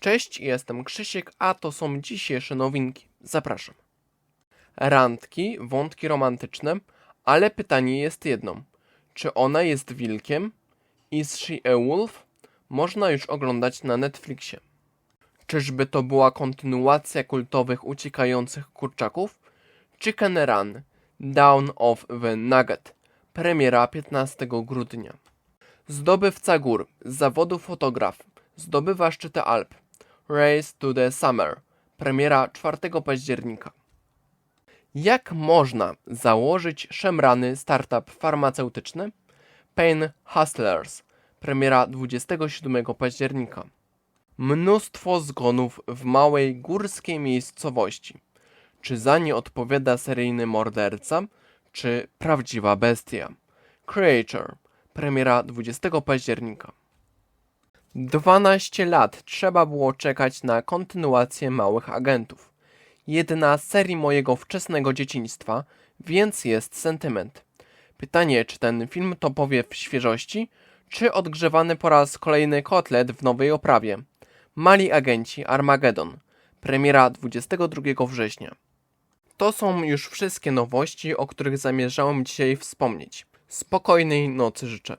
Cześć, jestem Krzysiek, a to są dzisiejsze nowinki. Zapraszam. Randki, wątki romantyczne, ale pytanie jest jedno. Czy ona jest wilkiem? Is she a wolf? Można już oglądać na Netflixie. Czyżby to była kontynuacja kultowych uciekających kurczaków? Chicken Run, Down of the Nugget, premiera 15 grudnia. Zdobywca gór, z zawodu fotograf, zdobywa szczyty Alp, Race to the Summer, premiera 4 października. Jak można założyć szemrany startup farmaceutyczny? Pain Hustlers, premiera 27 października. Mnóstwo zgonów w małej górskiej miejscowości. Czy za nie odpowiada seryjny morderca, czy prawdziwa bestia? Creature, premiera 20 października. 12 lat trzeba było czekać na kontynuację Małych Agentów. Jedna z serii mojego wczesnego dzieciństwa, więc jest sentyment. Pytanie, czy ten film to powiew świeżości, czy odgrzewany po raz kolejny kotlet w nowej oprawie. Mali Agenci Armageddon, premiera 22 września. To są już wszystkie nowości, o których zamierzałem dzisiaj wspomnieć. Spokojnej nocy życzę.